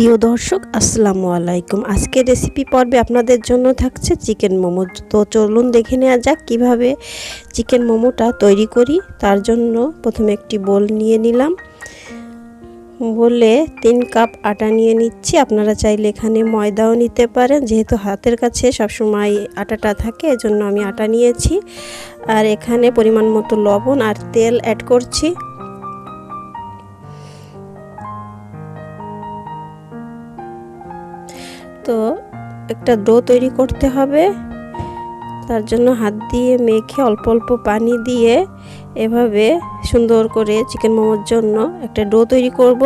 প্রিয় দর্শক, আসসালামু আলাইকুম। আজকে রেসিপি পর্বে আপনাদের জন্য থাকছে চিকেন মোমো। তো চলুন দেখে নেওয়া যাক কীভাবে চিকেন মোমোটা তৈরি করি। তার জন্য প্রথমে একটি বোল নিয়ে নিলাম। বলে তিন কাপ আটা নিয়ে নিচ্ছি। আপনারা চাইলে এখানে ময়দাও নিতে পারেন। যেহেতু হাতের কাছে সবসময় আটাটা থাকে, এজন্য আমি আটা নিয়েছি। আর এখানে পরিমাণ মতো লবণ আর তেল অ্যাড করছি। তো একটা ডো তৈরি করতে হবে। তার জন্য হাত দিয়ে মেখে অল্প অল্প পানি দিয়ে এভাবে সুন্দর করে চিকেন মোমোর জন্য একটা ডো তৈরি করব।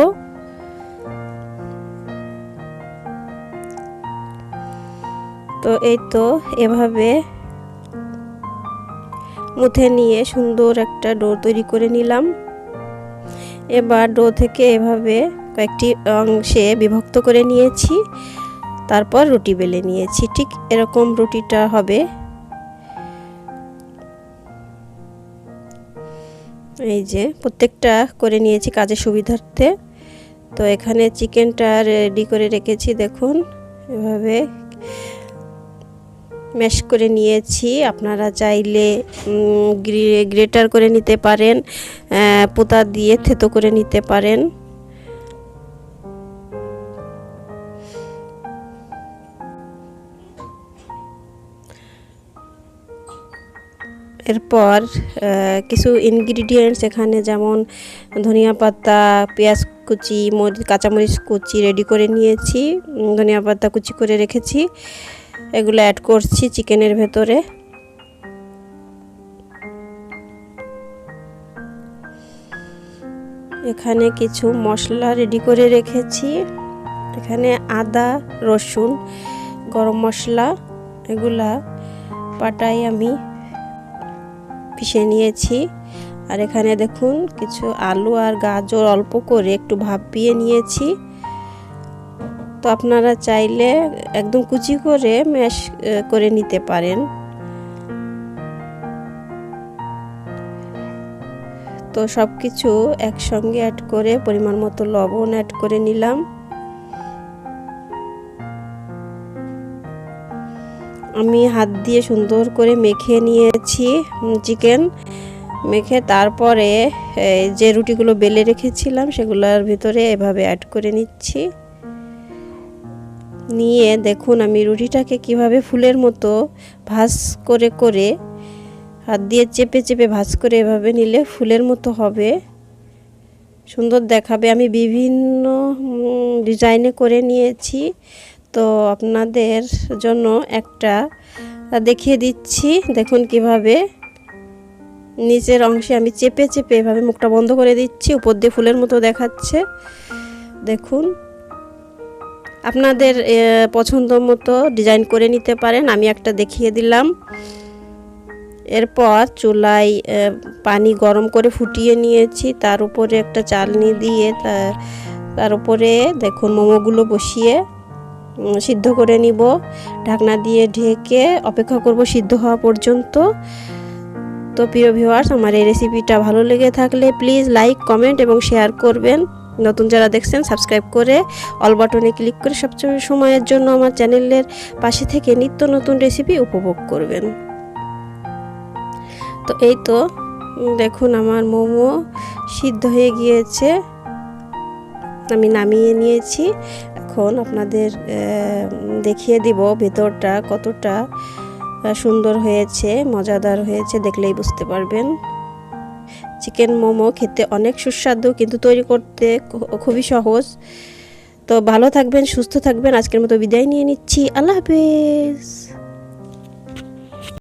তো এই তো এভাবে মুথে নিয়ে সুন্দর একটা ডো তৈরি করে নিলাম। এবার ডো থেকে এভাবে কয়েকটি অংশে বিভক্ত করে নিয়েছি। তারপর রুটি বেলে নিয়েছি। ঠিক এরকম রুটিটা হবে। এই যে, প্রত্যেকটা করে নিয়েছি কাজের সুবিধার্থে। তো এখানে চিকেনটা রেডি করে রেখেছি, দেখুন। এভাবে ম্যাশ করে নিয়েছি। আপনারা চাইলে গ্রেটার করে নিতে পারেন পোতা দিয়ে থেতো করে নিতে পারেন। এরপর কিছু ইনগ্রিডিয়েন্টস এখানে যেমন ধনিয়া পাতা, পেঁয়াজ কুচি, মরিচ, কাঁচামরিচ কুচি রেডি করে নিয়েছি। ধনিয়া পাতা কুচি করে রেখেছি। এগুলো অ্যাড করছি চিকেনের ভেতরে। এখানে কিছু মশলা রেডি করে রেখেছি। এখানে আদা, রসুন, গরম মশলা, এগুলা পাটাই আমি পিষে নিয়েছি। আর এখানে দেখুন কিছু আলু আর গাজর অল্প করে একটু ভাপিয়ে নিয়েছি। তো আপনারা চাইলে একদম কুচি করে ম্যাশ করে নিতে পারেন। তো সব কিছু একসঙ্গে অ্যাড করে পরিমাণ মতো লবণ অ্যাড করে নিলাম। আমি হাত দিয়ে সুন্দর করে মেখে নিয়েছি চিকেন মেখে তারপরে যে রুটিগুলো বেলে রেখেছিলাম, সেগুলোর ভিতরে এভাবে অ্যাড করে নিচ্ছি। নিয়ে দেখুন আমি রুটিটাকে কীভাবে ফুলের মতো ভাজ করে করে, হাত দিয়ে চেপে চেপে ভাজ করে এভাবে নিলে ফুলের মতো হবে। সুন্দর দেখাবে। আমি বিভিন্ন ডিজাইনে করে নিয়েছি। তো আপনাদের জন্য একটা দেখিয়ে দিচ্ছি। দেখুন কীভাবে নিচের অংশে আমি চেপে চেপে এভাবে মুখটা বন্ধ করে দিচ্ছি, উপর দিয়ে ফুলের মতো দেখাচ্ছে। দেখুন, আপনাদের পছন্দ মতো ডিজাইন করে নিতে পারেন, আমি একটা দেখিয়ে দিলাম। এরপর চুলায় পানি গরম করে ফুটিয়ে নিয়েছি, তার উপরে একটা চালনি দিয়ে তার উপরে দেখুন মোমোগুলো বসিয়ে সিদ্ধ করে নিব। ঢাকনা দিয়ে ঢেকে অপেক্ষা করব সিদ্ধ হওয়া পর্যন্ত। তো প্রিয় ভিউয়ার্স আমার এই রেসিপিটা ভালো লেগে থাকলে প্লিজ লাইক কমেন্ট এবং শেয়ার করবেন। নতুন যারা দেখছেন সাবস্ক্রাইব করে অল বাটনে ক্লিক করে সবচেয়ে সময়ের জন্য আমার চ্যানেলের পাশে থেকে নিত্য নতুন রেসিপি উপভোগ করবেন। তো এই তো দেখুন আমার মোমো সিদ্ধ হয়ে গিয়েছে। আমি নামিয়ে নিয়েছি। এখন আপনাদের দেখিয়ে দিব ভেতরটা কতটা সুন্দর হয়েছে, মজাদার হয়েছে, দেখলেই বুঝতে পারবেন। চিকেন মোমো খেতে অনেক সুস্বাদু, কিন্তু তৈরি করতে খুবই সহজ। তো ভালো থাকবেন, সুস্থ থাকবেন, আজকের মতো বিদায় নিয়ে নিচ্ছি। আল্লাহ হাফেজ।